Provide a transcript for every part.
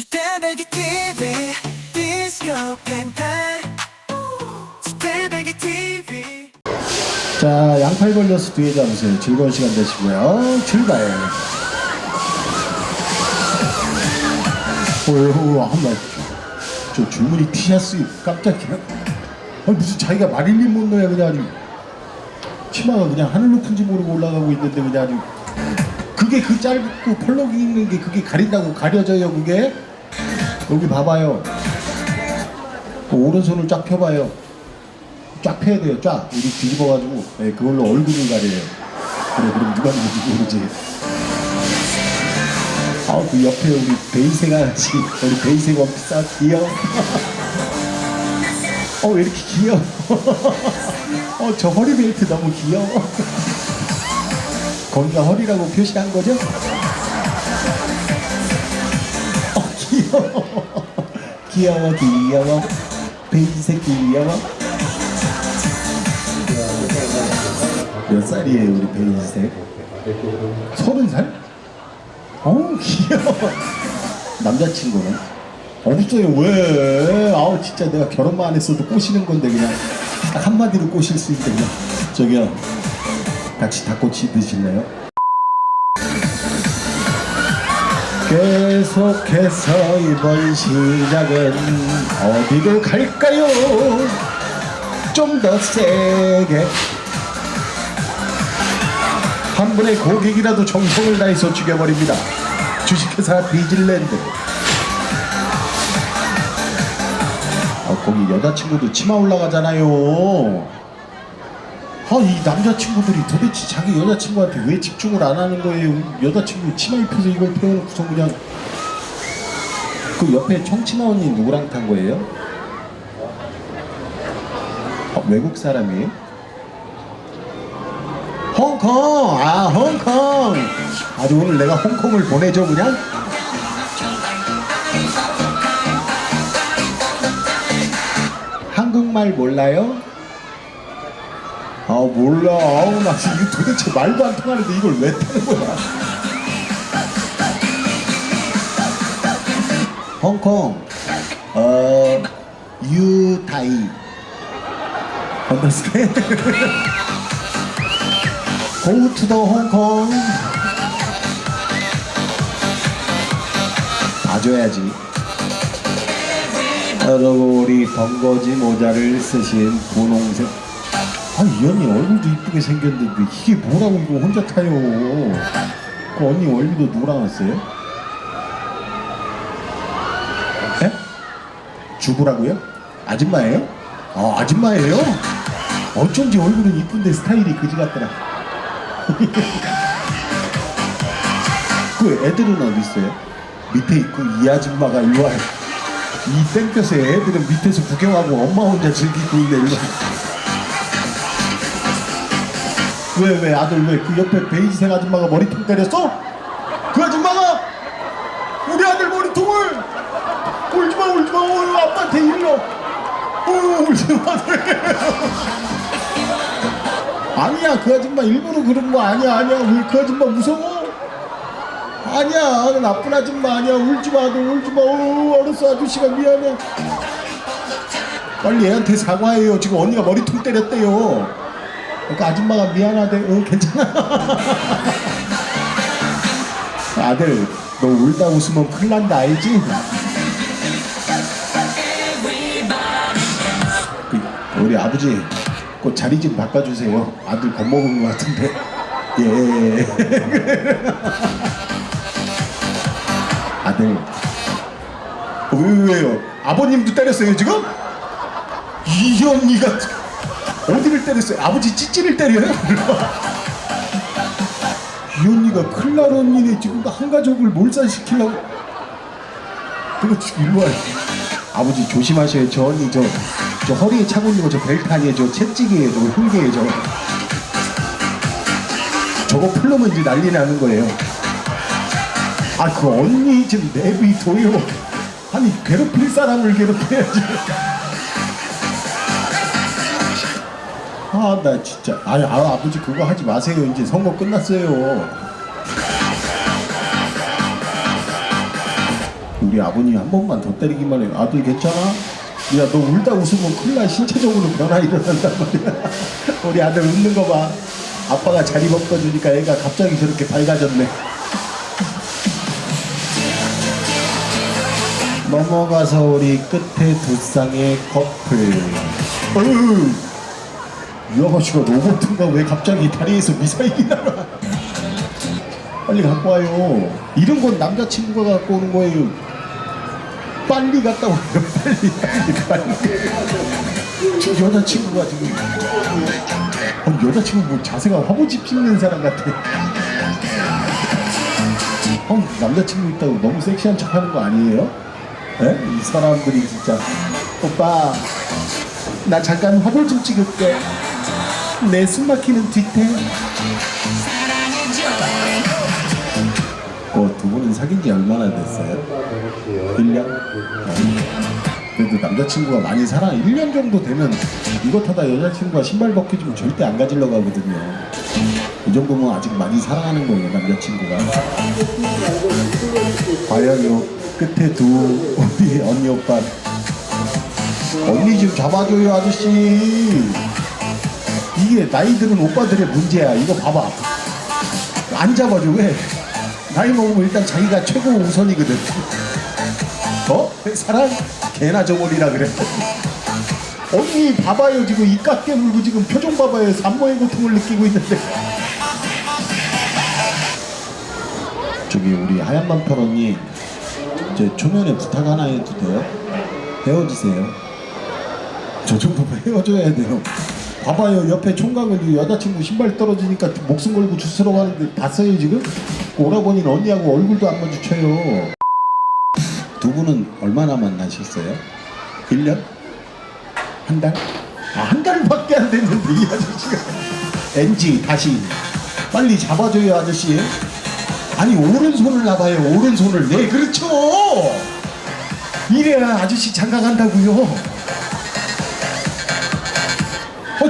시대배기 TV 디스코 펜탈 시대배기 TV 자, 양팔 걸려서 뒤에 잡으세요. 즐거운 시간 되시고요. 출발. 어휴, 한번 저 줄무늬 티셔츠 깜짝이야. 아니, 무슨 자기가 마릴린 monroe야 그냥 아주 치마가 그냥 하늘 높은지 모르고 올라가고 있는데 그냥 아주 그게 그 짧고 펄럭이 있는 게 그게 가린다고 가려져요 그게 여기 봐봐요. 그 오른손을 쫙 펴봐요. 쫙 펴야 돼요 쫙. 이렇게 뒤집어가지고. 네, 그걸로 얼굴을 가려요. 그래 그럼 누가 누군지 모르지. 아그 옆에 우리 베이세가 같이 우리 베이세 원피스 아, 귀여워. 어왜 이렇게 귀여워? 어저 허리 벨트 너무 귀여워. 거기가 허리라고 표시한 거죠? 어 귀여워 귀여워 귀여워 베이세 귀여워 몇 살이에요 우리 베이색? 서른 살? 어우 귀여워 남자친구는? 없어요 왜? 아우 진짜 내가 결혼만 안 했어도 꼬시는 건데 그냥 딱 한마디로 꼬실 수 있게 그냥 저기요 같이 닭꼬치 드실래요? 계속해서 이번 시작은 어디로 갈까요? 좀 더 세게 한 분의 고객이라도 정성을 다해서 죽여버립니다. 주식회사 비질랜드. 아, 거기 여자친구도 치마 올라가잖아요. 아, 이 남자친구들이 도대체 자기 여자친구한테 왜 집중을 안 하는 거예요? 여자친구 치마 입혀서 이걸 펴놓고서 그냥 그 옆에 청치마 언니 누구랑 탄 거예요? 어, 외국 사람이에요? 홍콩! 아, 홍콩! 아주 오늘 내가 홍콩을 보내줘, 그냥? 한국말 몰라요? 아, 몰라. 아우, 나 지금 이거 도대체 말도 안 통하는데 이걸 왜 타는 거야? 홍콩, 어, 유타이. understand? Go to the Hong Kong. 봐줘야지. 그리고 우리 번거지 모자를 쓰신 분홍색. 아, 이 언니 얼굴도 이쁘게 생겼는데 이게 뭐라고 이거 혼자 타요. 그 언니 얼굴도 누구랑 왔어요? 에? 주부라고요? 아줌마예요? 아, 아줌마예요? 어쩐지 얼굴은 이쁜데 스타일이 그지 같더라. 그 애들은 어디 있어요? 밑에 있고 이 아줌마가 일로 와요. 이 땡볕에 애들은 밑에서 구경하고 엄마 혼자 즐기고 있네 일로 와. 왜, 왜, 아들 왜? 그 옆에 베이지색 아줌마가 머리통 때렸어? 그 아줌마가 우리 아들 머리통을 울지 마 울지 마. 어, 아빠한테 일러. 어, 울지 마. 아니야 그 아줌마 일부러 그런 거 아니야 아니야. 왜그 아줌마 무서워? 아니야 나쁜 아줌마 아니야. 울지 마 아들 울지 마. 어, 알았어 아저씨가 미안해. 빨리 애한테 사과해요. 지금 언니가 머리통 때렸대요 그러니까 아줌마가 미안하대 어 괜찮아 아들 너 울다 웃으면 큰일 난다 알지? 그, 우리 아버지 꼭 자리 좀 바꿔주세요. 아들 겁먹은 것 같은데. 예. 아들. 왜, 왜요? 아버님도 때렸어요 지금? 이 언니가 어디를 때렸어요? 아버지 찌찌를 때려요? 이 언니가 날 언니네 지금 한 가족을 몰살시키려고. 그거 지금 일로 와요 아버지 조심하셔요. 저 언니 저, 저 허리에 차고 있는 거 저 벨트 아니에요. 저 채찍이에요. 저 흉계예요 저. 저거 풀르면 이제 난리 나는 거예요. 아 그 언니 지금 내비둬요. 아니 괴롭힐 사람을 괴롭혀야지 아 나 진짜 아니 아, 아버지 그거 하지 마세요 이제 선거 끝났어요 우리 아버님 한 번만 더 때리기만 해요. 아들 괜찮아? 야, 너 울다 웃으면 큰일 나. 신체적으로 변화 일어난단 말이야. 우리 아들 웃는 거 봐. 아빠가 자리 바꿔주니까 애가 갑자기 저렇게 밝아졌네. 넘어가서 우리 끝에 두 쌍의 커플. 어휴, 이 아가씨가 로봇인가 왜 갑자기 다리에서 미사일이 날아? 빨리 갖고 와요. 이런 건 남자친구가 갖고 오는 거예요. 빨리 갔다 와요. 빨리, 빨리. 지금 여자친구가 지금. 어, 여자친구 뭐 자세가 화보집 찍는 사람 같아. 어, 남자친구 있다고 너무 섹시한 척 하는 거 아니에요? 에? 이 사람들이 진짜. 오빠, 나 잠깐 화보 좀 찍을게. 내 숨막히는 뒤태. 어, 두 분은 사귄 지 얼마나 됐어요? 1년? 그래도 남자친구가 많이 사랑 1년 정도 되면 이것 하다 여자친구가 신발 벗겨주면 절대 안 가지려고 하거든요 이 정도면 아직 많이 사랑하는 거예요 남자친구가 과연 요 끝에 두 우리 언니 오빠 언니 좀 잡아줘요 아저씨 이게 나이 드는 오빠들의 문제야. 이거 봐봐. 안 잡아줘 왜? 나이 먹으면 일단 자기가 최고 우선이거든. 어? 사랑? 개나 저버리라 그래. 언니 봐봐요. 지금 입 깎게 물고 지금 표정 봐봐요. 산모의 고통을 느끼고 있는데. 저기 우리 하얀만펄 언니 저 초면에 부탁 하나 해도 돼요? 헤어지세요. 저 정도면 헤어져야 돼요 봐봐요 옆에 총각을 여자친구 신발 떨어지니까 목숨 걸고 주스러 가는데 봤어요 지금? 오라버니는 언니하고 얼굴도 안 마주쳐요 두 분은 얼마나 만나셨어요? 1년? 한 달? 아, 한 달밖에 안 됐는데 이 아저씨가 NG 다시 빨리 잡아줘요 아저씨 아니 오른손을 놔봐요 오른손을 네 그렇죠 이래야 아저씨 장가 간다고요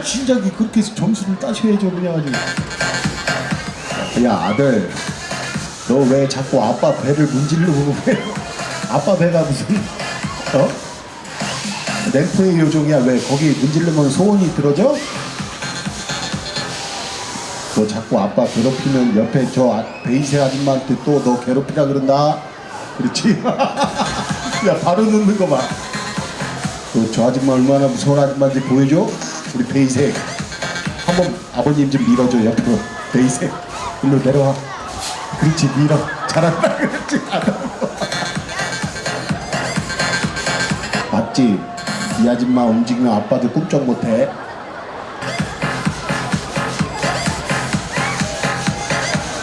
어 진작에 그렇게 해서 점수를 따셔야죠 그냥 아주 야 아들 너 왜 자꾸 아빠 배를 문지르고 왜 아빠 배가 무슨 어? 램프의 요정이야 왜 거기 문지르면 소원이 들어져? 너 자꾸 아빠 괴롭히면 옆에 저 아- 베이세 아줌마한테 또 너 괴롭히라 그런다 그렇지? 야 바로 넣는 거봐 저 아줌마 얼마나 무서운 아줌마인지 보여줘? 우리 베이색. 한번 아버님 좀 밀어줘 옆으로. 베이색. 일로 내려와. 그렇지 밀어. 잘한다 그렇지 맞지? 이 아줌마 움직이면 아빠도 꿈쩍 못해.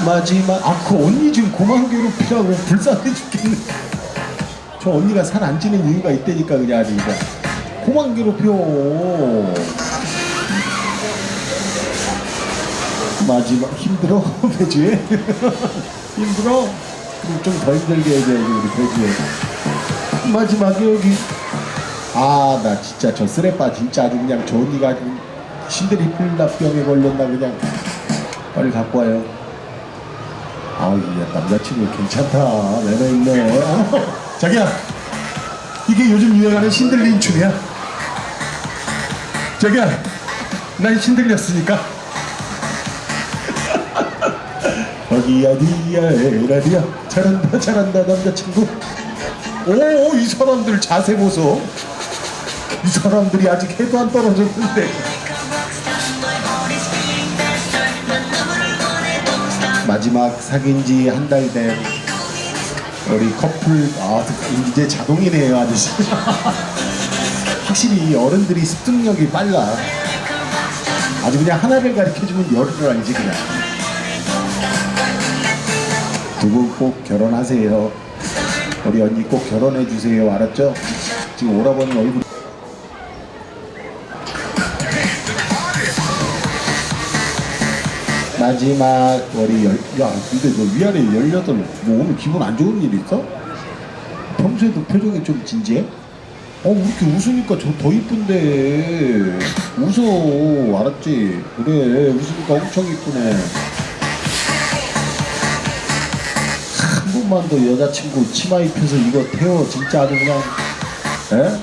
마지막 아그 언니 지금 고만 괴롭히라고 불쌍해 죽겠네. 저 언니가 살 안 찌는 이유가 있다니까 그냥 아주 그냥 고만 괴롭혀 마지막 힘들어? 배주에 힘들어? 그럼 좀더 힘들게 해줘야지 우리 배주에 마지막에 여기. 아 나 진짜 저 쓰레빠 진짜 아주 그냥 저 언니가 아주 신들이필라병에 걸렸나 그냥. 빨리 갖고 와요. 야 남자친구 괜찮다. 매너 있네. 어? 자기야 이게 요즘 유행하는 신들린 춤이야 자기야 난 신들렸으니까. 어디 어디야 에라디야? 잘한다 잘한다 남자친구. 오 이 사람들 자세 보소. 이 사람들이 아직 해도 안 떨어졌는데. 마지막 사귄 지 한 달 된 우리 커플 아 이제 자동이네요 아저씨 확실히 이 어른들이 습득력이 빨라 아주 그냥 하나를 가르쳐주면 열을 알지 그냥 두 분 꼭 결혼하세요 우리 언니 꼭 결혼해 주세요 알았죠? 지금 오라버니 얼굴 마지막 우리 열, 야 근데 너 위아래 18, 뭐 오늘 기분 안 좋은 일 있어? 평소에도 표정이 좀 진지해? 어, 왜 이렇게 웃으니까 저 더 이쁜데. 웃어. 알았지? 그래. 웃으니까 엄청 이쁘네. 한 조금만 더 여자친구 치마 입혀서 이거 태워 진짜 아주 그냥 에?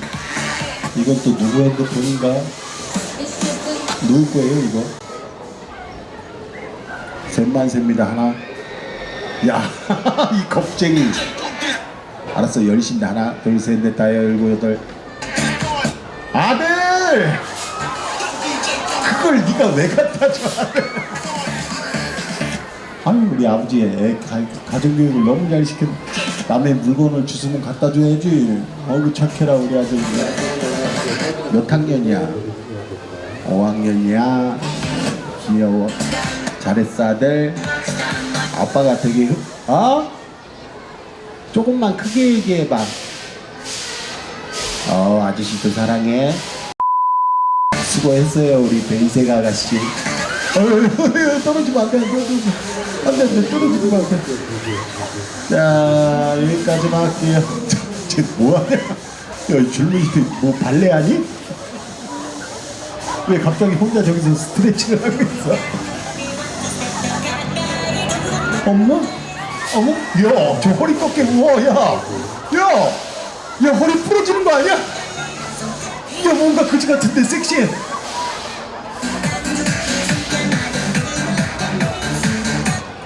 이건 또 누구 핸드폰인가? 누구 거예요 이거? 셋만 셉니다 하나 야 이 겁쟁이 알았어 열신다 하나 둘 셋 넷 다섯 일곱 여덟 아들! 그걸 네가 왜 갖다 줘? 아니 우리 아버지 애 가, 가정교육을 너무 잘 시켜. 남의 물건을 주스면 갖다 줘야지. 어우 착해라 우리 아들 몇 학년이야? 5학년이야. 귀여워. 잘했어 아들. 아빠가 되게 흡- 어? 조금만 크게 얘기해봐 어 아저씨도 사랑해. 수고했어요 우리 베이색 아가씨. 떨어지면 안 돼 떨어지면 안 돼 안 돼 떨어지면 안 돼. 자 여기까지만 할게요. 쟤 뭐하냐? 야 줄무늬 뭐 발레 하니? 왜 갑자기 혼자 저기서 스트레칭을 하고 있어? 엄마? 어머? 야, 저 허리 꺾게 우와, 야, 야, 야, 허리 부러지는 거 아니야? 야, 뭔가 그지 같은데 섹시해.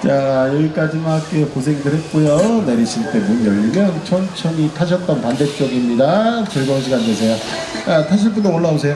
자, 여기까지만 할게요. 고생들 했고요. 내리실 때 문 열리면 천천히 타셨던 반대쪽입니다. 즐거운 시간 되세요. 자, 타실 분들 올라오세요.